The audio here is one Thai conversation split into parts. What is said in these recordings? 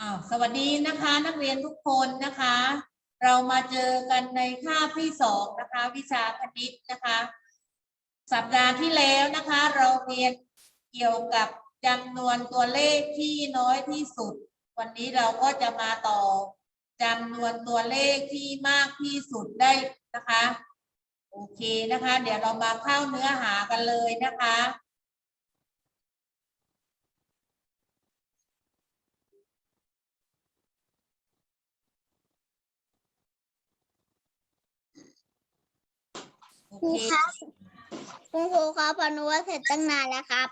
อ้าวสวัสดีนะคะนักเรียนทุกคนนะคะ เรามาเจอกันในคาบที่สองนะคะ วิชาคณิตนะคะ สัปดาห์ที่แล้วนะคะ เราเรียนเกี่ยวกับจำนวนตัวเลขที่น้อยที่สุด วันนี้เราก็จะมาต่อจำนวนตัวเลขที่มากที่สุดได้นะคะ โอเคนะคะ เดี๋ยวเรามาเข้าเนื้อหากันเลยนะคะ ครูเคครับคุณครูครับพอนุว่าเสร็จตั้งนานแล้วครับ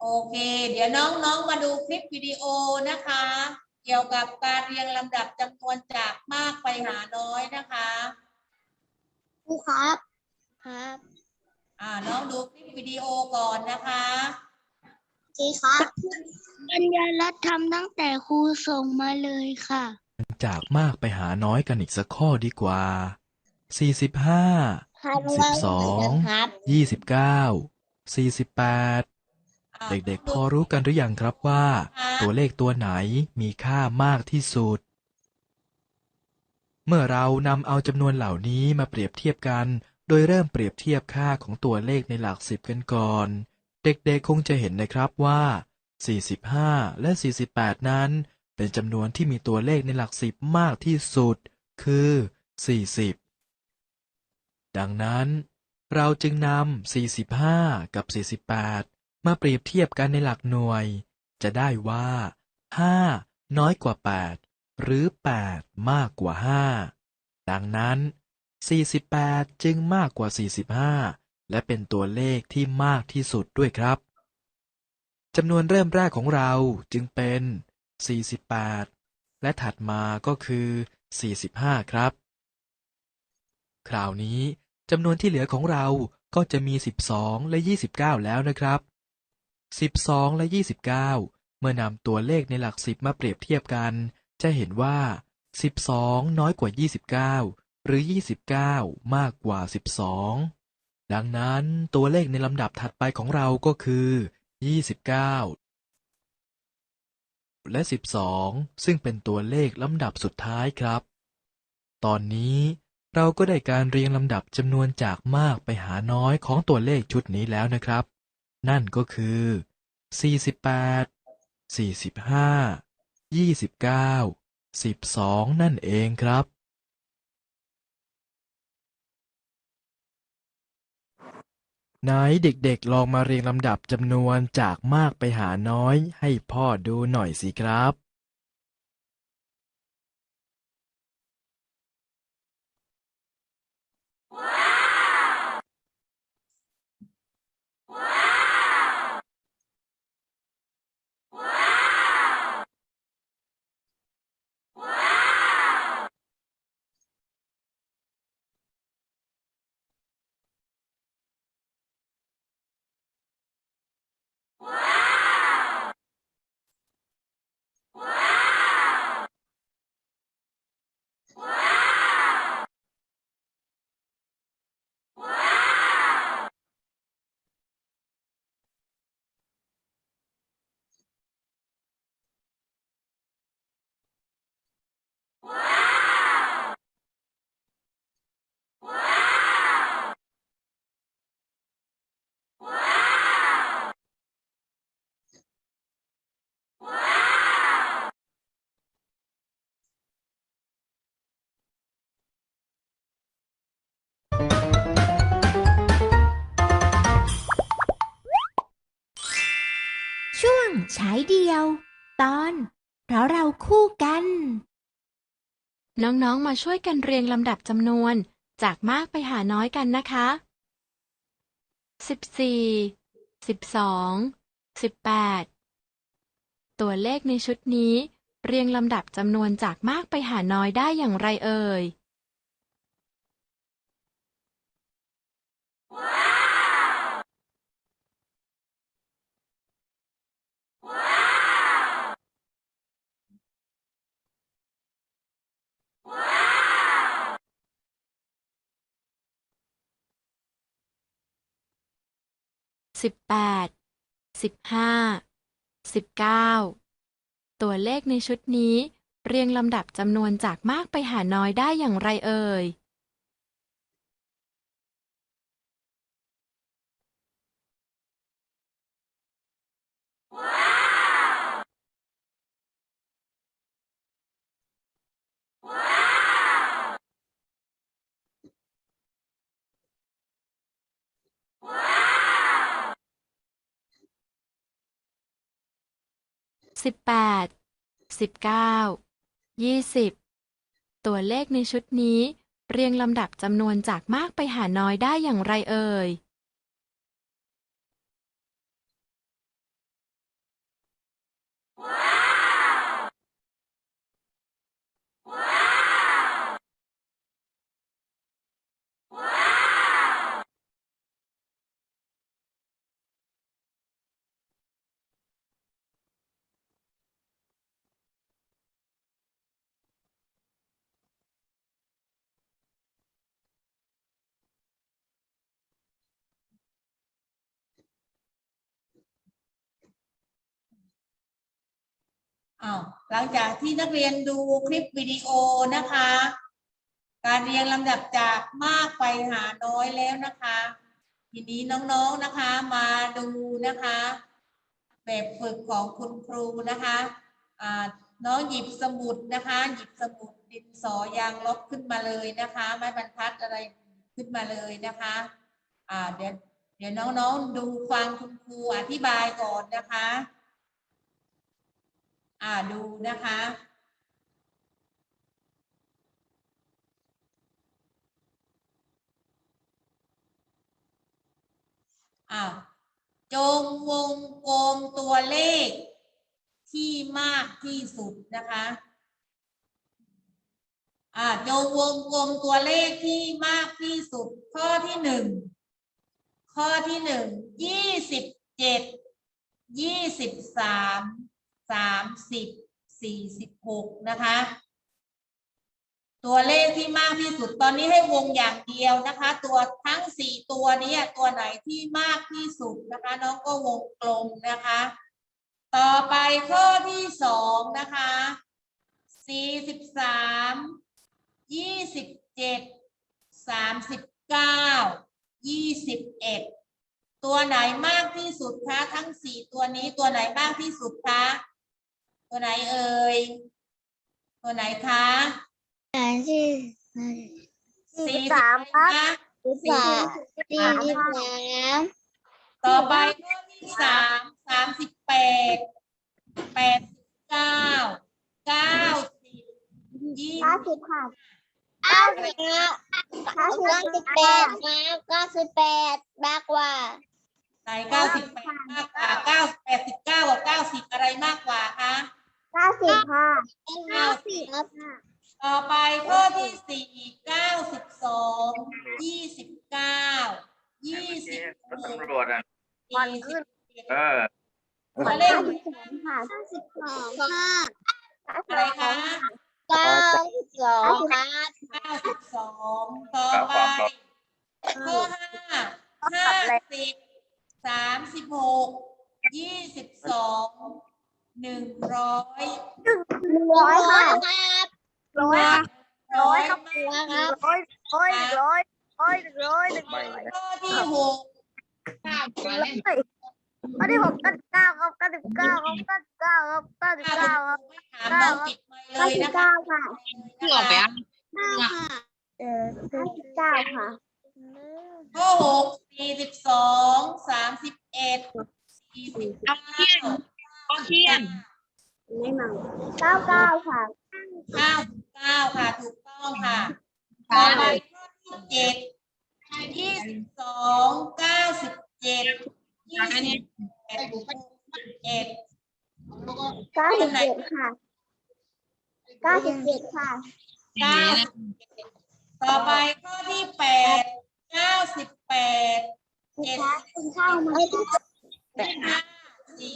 โอเค เดี๋ยวน้องๆมาดูคลิปวิดีโอนะคะ เกี่ยวกับการเรียงลำดับจำนวนจากมากไปหาน้อยนะคะครูครับครับอ่าน้องดูคลิปวิดีโอก่อนนะคะจีครับปัญญารัตทำตั้งแต่ครูส่งมาเลยค่ะ จากมากไปหาน้อยกันอีกสักข้อดีกว่า 45 สิบสิบสองครับ29 48อ่าเด็กๆ พอรู้กันหรือยังครับว่า ตัวเลขตัวไหนมีค่ามากที่สุด เมื่อเรานำเอาจำนวนเหล่านี้มาเปรียบเทียบกัน โดยเริ่มเปรียบเทียบค่าของตัวเลขในหลักสิบกันก่อน เด็กๆ คงจะเห็นนะครับว่า 45 และ 48 นั้น เป็นจำนวนที่มีตัวเลขในหลักสิบมากที่สุด คือ 40 ดังนั้น เราจึงนำ 45 กับ 48 มาเปรียบเทียบกันในหลักหน่วย จะได้ว่า 5 น้อยกว่า 8 หรือ 8 มากกว่า 5 ดังนั้น 48 จึงมากกว่า 45 และเป็นตัวเลขที่มากที่สุดด้วยครับจำนวนเริ่มแรกของเราจึงเป็น 48 และถัดมาก็คือ 45 ครับ คราวนี้ จำนวนที่เหลือของเราก็จะมี 12 และ 29 แล้วนะครับ 12 และ 29 เมื่อนำตัวเลขในหลักสิบมาเปรียบเทียบกัน จะเห็นว่า 12 น้อยกว่า 29 หรือ 29 มากกว่า 12 ดังนั้นตัวเลขในลำดับถัดไปของเราก็คือ 29 และ 12 ซึ่งเป็นตัวเลขลำดับสุดท้ายครับ ตอนนี้ เราก็ได้การเรียงลำดับจำนวนจากมากไปหาน้อยของตัวเลขชุดนี้แล้วนะครับ นั่นก็คือ 48 45 29 12 นั่นเองครับ ไหนเด็กๆลองมาเรียงลำดับจำนวนจากมากไปหาน้อยให้พ่อดูหน่อยสิครับ เดียว ตอน เพราะเราคู่กัน น้องๆ มาช่วยกันเรียงลำดับจำนวน จากมากไปหาน้อยกันนะคะสิบสี่สิบสองสิบแปดตัวเลขในชุดนี้ เรียงลำดับจำนวนจากมากไปหาน้อยได้อย่างไรเอ่ย สิบแปดสิบห้าสิบเก้าตัวเลขในชุดนี้เรียงลำดับจำนวนจากมากไปหาน้อยได้อย่างไรเอ่ย สิบแปดสิบเก้ายี่สิบตัวเลขในชุดนี้ เรียงลำดับจำนวนจากมากไปหาน้อยได้อย่างไรเอ่ย อ้าวหลังจากที่นักเรียนดูคลิปวิดีโอนะคะ การเรียงลำดับจากมากไปหาน้อยแล้วนะคะ ทีนี้น้องๆนะคะมาดูนะคะ แบบฝึกของคุณครูนะคะน้องหยิบสมุดนะคะ หยิบสมุดดินสอยางลบขึ้นมาเลยนะคะ ไม้บรรทัดอะไรขึ้นมาเลยนะคะอ่าเดี๋ยวเดี๋ยวน้องๆดูฟังคุณครูอธิบายก่อนนะคะ อ่าดูนะคะ อ่าจงวงกลมตัวเลขที่มากที่สุดนะคะอ่าจงวงกลมตัวเลขที่มากที่สุด ข้อที่หนึ่งข้อที่หนึ่งยี่สิบเจ็ดยี่สิบสาม สามสิบสี่สิบหกนะคะ ตัวเลขที่มากที่สุดตอนนี้ให้วงอย่างเดียวนะคะ ตัวทั้งสี่ตัวนี้ตัวไหนที่มากที่สุดนะคะ น้องก็วงกลมนะคะ ต่อไปข้อที่สองนะคะสี่สิบสามยี่สิบเจ็ดสามสิบเก้ายี่สิบเอ็ดตัวไหนมากที่สุดคะทั้งสี่ตัวนี้ตัวไหนมากที่สุดคะ ตัวไหนเอ่ย ตัวไหนคะสามสิบสี่สามครับสี่สี่สิบสามต่อไปข้อที่สามสามสิบแปดแปดสิบเก้าเก้าสิบยี่เก้าสิบสิบค่ะเก้าสิบเก้าสิบแปดนะเก้าสิบแปดมากกว่าไหนเก้าสิบแปดมากกว่าเก้าแปดสิบเก้ากับเก้าสิบอะไรมากกว่าคะ เก้าสิบค่ะเก้าสิบครับต่อไปข้อที่สี่เก้าสิบสองยี่สิบเก้ายี่สิบหกตำรวจอะสี่สิบเจ็ดเออตัวเลขสองค่ะเก้าสิบสองค่ะอะไรคะเก้าสิบสองค่ะเก้าสิบสองต่อไปข้อห้าห้าสิบสามสิบหกยี่สิบสอง หนึ่งร้อยร้อยค่ะร้อยร้อยมากครับร้อยร้อยร้อยร้อยร้อยหนึ่งไม่ข้อที่หกข้อที่หกเก้าสิบเก้าครับเก้าสิบเก้าครับเก้าสิบเก้าครับเก้าสิบถ้าเก้าครับไม่ถามน้องปิดไมค์เลยนะคะค่ะนะคะเก้าค่ะเออเก้าสิบเก้าค่ะข้อหกสี่สิบสองสามสิบเอ็ดสี่สิบเก้า เทียนไม่เมาเก้าเก้าค่ะเก้าสิบเก้าค่ะ ถูกต้องค่ะต่อไปข้อที่เจ็ดยี่สิบสองเก้าสิบเจ็ดยี่สิบแปดหกสิบเอ็ดเก้าสิบเจ็ดค่ะเก้าสิบเจ็ดค่ะเก้าสิบเจ็ดต่อไปข้อที่แปดเก้าสิบแปดเจ็ดคุณเข้ามา สิ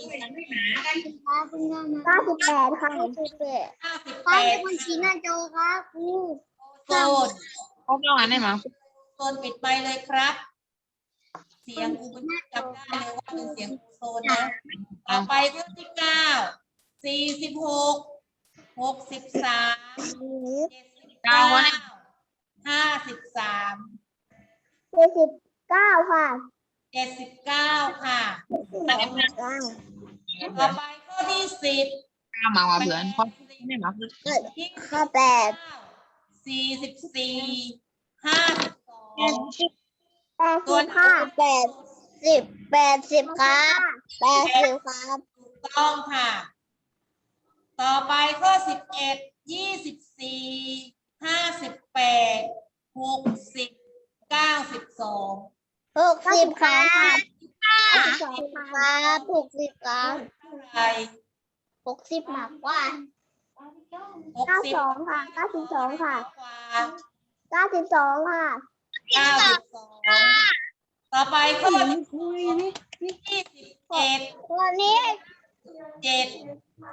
บห้าสี่สิบเก้าสิบแปดค่ะเก้าสิบแปดเก้าสิบใครแปเป็ดนคนชี้หน้าจอครับครูโซนเขาเล่าอันไหนมาโซนปิดไปเลยครับ เสียงครูจำได้เลยว่าเป็นเสียงครูโซนนะ ต่อไปข้อที่เก้า สี่สิบหก หกสิบสาม เจ็ดสิบเก้าเก้าวะเนี่ยห้าสิบสามเจ็ดสิบเก้าค่ะ เจ็ดสิบเก้าค่ะเก้าต่อไปข้อที่สิบ ข้ามาว่าเพื่อนเพราะไม่มาเพื่อนยี่ข้อแปด สี่สิบสี่ห้าสิบสองแปดสิบห้าแปดสิบแปดสิบครับแปดสิบครับถูกต้องค่ะ ต่อไปข้อสิบเอ็ดยี่สิบสี่ห้าสิบแปดหกสิบเก้าสิบสอง หก สิบครับหกสิบครับหกสิบครับเท่าไหร่หกสิบมากกว่าหกเก้าสิบสองค่ะเก้าสิบสองค่ะกว่าเก้าสิบสองค่ะเก้าสิบสองต่อไปข้อที่ยี่สิบเอ็ดตัวนี้เจ็ด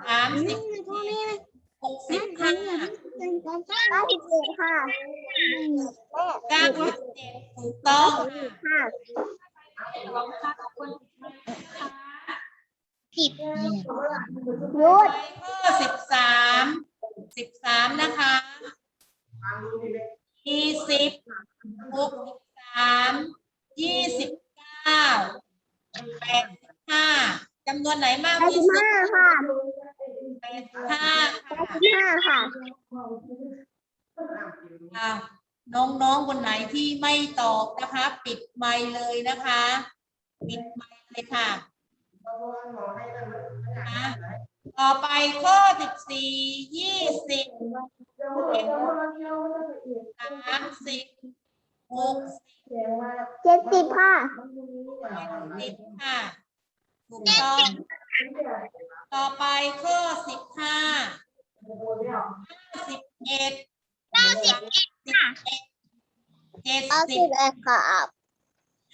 สามสิบหกสิบห้าเก้าสิบเอ็ดค่ะเก้าสิบเจ็ดถูกต้องค่ะ ค่ะผิดยุไปดข้อสิบสามสิบสามนะคะยี่สิบหกสิบสามยี่สิบเก้าแปดสิบห้าจำนวนไหนมากแปดที่สิบสุดห้าค่ะแปดสิบห้าแปดสิบห้าค่ะอะ น้องๆคนไหนที่ไม่ตอบนะคะ ปิดไมค์เลยนะคะ ปิดไมค์เลยค่ะนะต่อไปข้อสิบสี่ยี่สิบสามสิบหกสิบเจ็ดสิบค่ะเจ็ดสิบค่ะถูกต้องต่อไปข้อสิบห้าสิบเอ็ดเก้าสิบเอ็ด เจ็ดเก้าสิสิบบเอ็ดค่ะ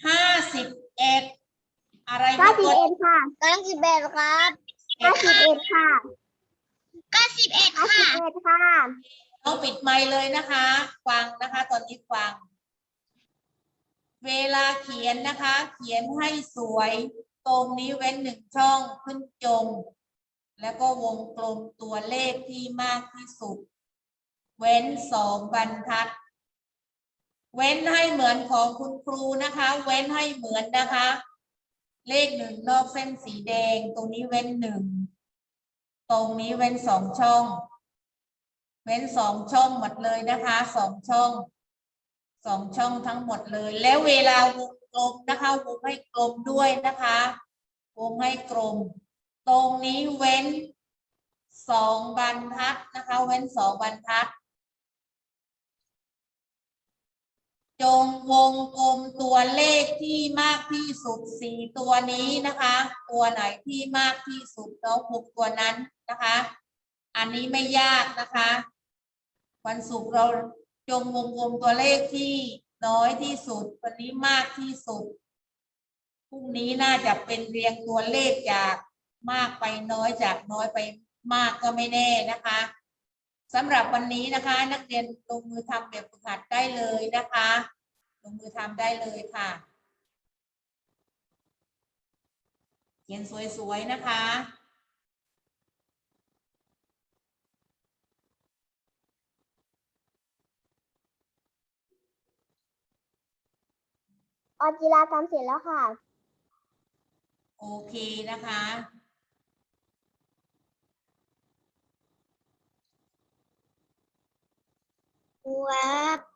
ห้าสิบเอ็ดอะไรเก้านะสิบตัวเอ็ดค่ะเก้าสิบเอ็ดครับเก้าสิบเอ็ดค่ะเก้าสิบเอ็ดค่ะเก้าสิบเอ็ดค่ะเราปิดไมค์เลยนะคะฟังนะคะ ตอนนี้ฟัง เวลาเขียนนะคะ เขียนให้สวย ตรงนี้เว้นหนึ่งช่องขึ้นจง แล้วก็วงกลมตัวเลขที่มากที่สุด เว้นสองบรรทัด เว้นให้เหมือนของคุณครูนะคะ เว้นให้เหมือนนะคะ เลขหนึ่งนอกเส้นสีแดง ตรงนี้เว้นหนึ่ง ตรงนี้เว้นสองช่อง เว้นสองช่องหมดเลยนะคะสองช่องสองช่องทั้งหมดเลย แล้วเวลาวงกลมนะคะวงให้กลมด้วยนะคะวงให้กลม ตรงนี้เว้นสองบรรทัดนะคะ เว้นสองบรรทัด จงวงกลมตัวเลขที่มากที่สุดสี่ตัวนี้นะคะ ตัวไหนที่มากที่สุดน้องหกตัวนั้นนะคะ อันนี้ไม่ยากนะคะ วันศุกร์เราจงวงกลมตัวเลขที่น้อยที่สุด วันนี้มากที่สุดพรุ่งนี้น่าจะเป็นเรียงตัวเลขจากมากไปน้อยจากน้อยไปมากก็ไม่แน่นะคะ สำหรับวันนี้นะคะ นักเรียนลงมือทำแบบฝึกหัดได้เลยนะคะ ลงมือทำได้เลยค่ะ เขียนสวยๆนะคะออจิราทำเสร็จแล้วค่ะ โอเคนะคะ buat